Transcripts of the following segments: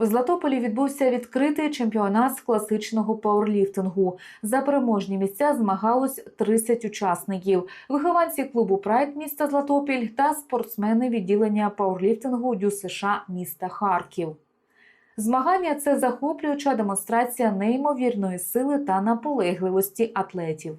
В Златополі відбувся відкритий чемпіонат з класичного пауерліфтингу. За переможні місця змагалось 30 учасників. Вихованці клубу Прайд міста Златопіль та спортсмени відділення пауерліфтингу ДЮСШ міста Харків. Змагання це захоплююча демонстрація неймовірної сили та наполегливості атлетів.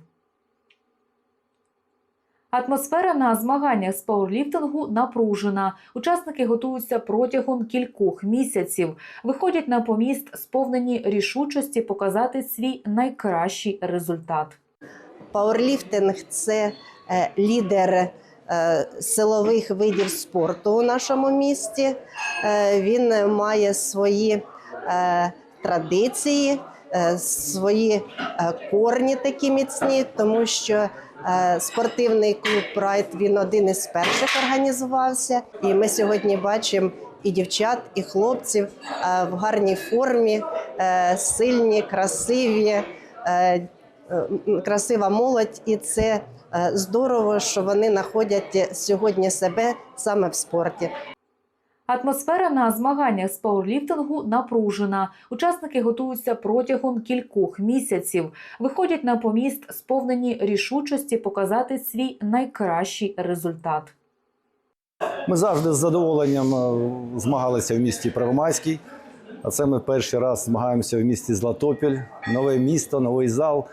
Атмосфера на змаганнях з пауерліфтингу напружена. Учасники готуються протягом кількох місяців, виходять на поміст, сповнені рішучості показати свій найкращий результат. Пауерліфтинг це е, лідер е, силових видів спорту у нашому місті. Е, Він має свої традиції, свої е, корні такі міцні, тому що е, спортивний клуб Прайд він один із перших організувався. І ми сьогодні бачимо і дівчат, і хлопців е, в гарній формі, е, сильні, красиві. е, е, красива молодь, і це е, здорово, що вони знаходять сьогодні себе саме в спорті. Атмосфера на змаганнях з пауерліфтингу напружена. Учасники готуються протягом кількох місяців, виходять на поміст, сповнені рішучості показати свій найкращий результат. Ми завжди з задоволенням е, змагалися в місті Первомайський. А це ми перший раз змагаємося в місті Златопіль. Нове місто, новий зал.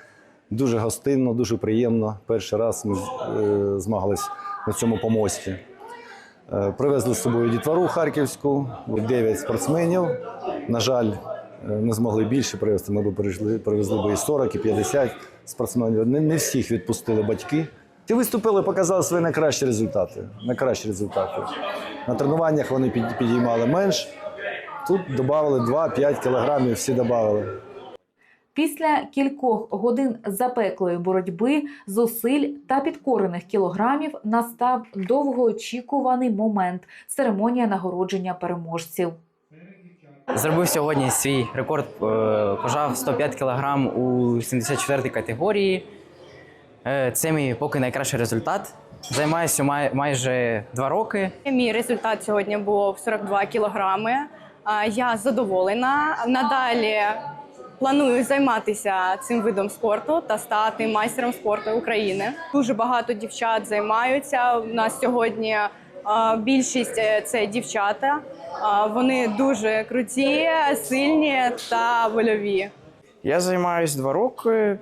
Дуже гостинно, дуже приємно. Перший раз ми е, змагались на цьому помості. Е, Привезли з собою дітвору харківську, 9 спортсменів. На жаль, е, не змогли більше привезти. Ми б привезли, привезли б і 40, і 50 спортсменів. Не, не всіх відпустили батьки. Ті виступили, показали свої найкращі результати. Найкращі результати. На тренуваннях вони підіймали менш. Тут додали 2-5 кілограмів, всі додали. Після кількох годин запеклої боротьби, зусиль та підкорених кілограмів настав довгоочікуваний момент церемонія нагородження переможців. Зробив сьогодні свій рекорд, е, пожав 105 кг у 74-й категорії. Е, Це мій поки найкращий результат. Займаюся май- майже два роки. Мій результат сьогодні був 42 кілограми. Я задоволена. Надалі планую займатися цим видом спорту та стати майстером спорту України. Дуже багато дівчат займаються. У нас сьогодні більшість е, це дівчата. Вони дуже круті, сильні та вольові. Я займаюся два роки,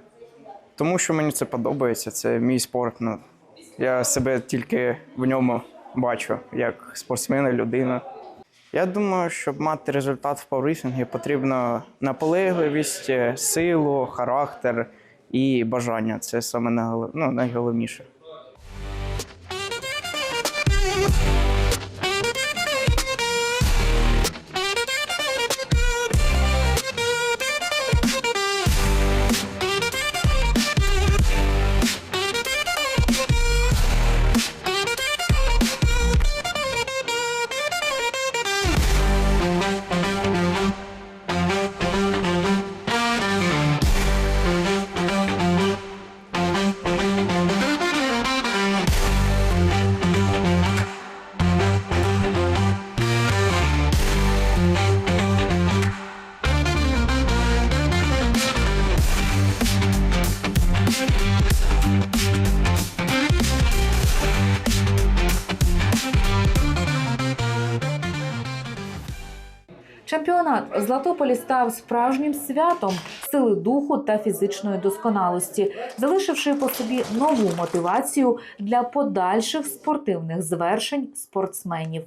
тому що мені це подобається. Це мій спорт. Ну, я себе тільки в ньому бачу як спортсмена, людина. Я думаю, щоб мати результат в пауерліфтингі, потрібно наполегливість, е, силу, характер і бажання. Це саме ну, найголовніше. Чемпіонат в Златополі став справжнім святом сили духу та фізичної досконалості, залишивши по собі нову мотивацію для подальших спортивних звершень спортсменів.